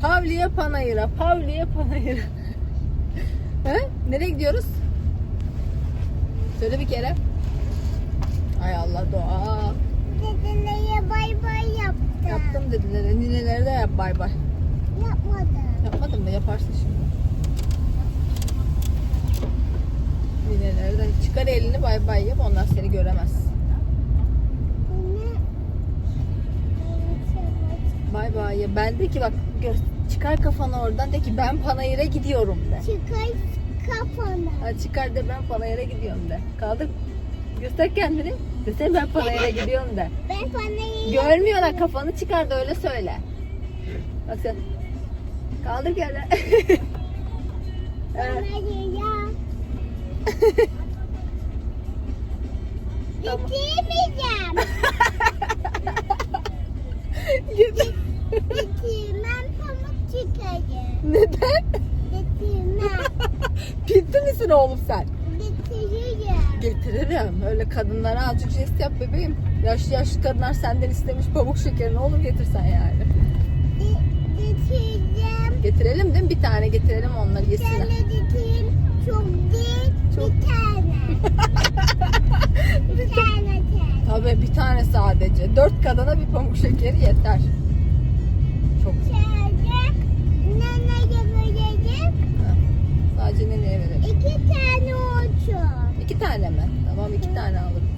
Pavliye Panayır'a, Pavliye Panayır'a. He? Nereye gidiyoruz? Söyle bir kere. Ay Allah doğa. Dedelere bay bay yaptım. Yaptım dediler. Ninelere de yap bay bay. Yapmadım. Yapmadın mı? Yaparsın şimdi. Ninelere de çıkar elini bay bay yap. Onlar seni göremez. Bay ya. Ben de ki bak gör, çıkar kafanı oradan de ki ben Panayır'a gidiyorum de. Çıkar kafanı. Ha, çıkar de ben Panayır'a gidiyorum de. Kaldır. Göster kendini. Göster ben Panayır'a gidiyorum de. Ben panayı Görmüyorlar kafanı çıkar da öyle söyle. Bakın. Kaldır kendini. Evet, Panayı ya. tamam. Bitirmeyeceğim. Git. Bitirmem pamuk çıkarım. Neden? Bitirmem. Bitti misin oğlum sen? Bitiririm. Getiririm. Öyle kadınlara azıcık jest yap bebeğim. Yaşlı yaşlı kadınlar senden istemiş pamuk şekeri ne olur getirsen yani. Bi- Bitireceğim. Getirelim değil mi? Bir tane getirelim onları Sen yesinler. de bitireyim. Çok değil. Çok- Bir tane. bir tane tane. Tabii bir tane sadece. Dört kadına bir pamuk şekeri yeter. İki tane olacak. İki tane mi? Tamam iki tane alalım.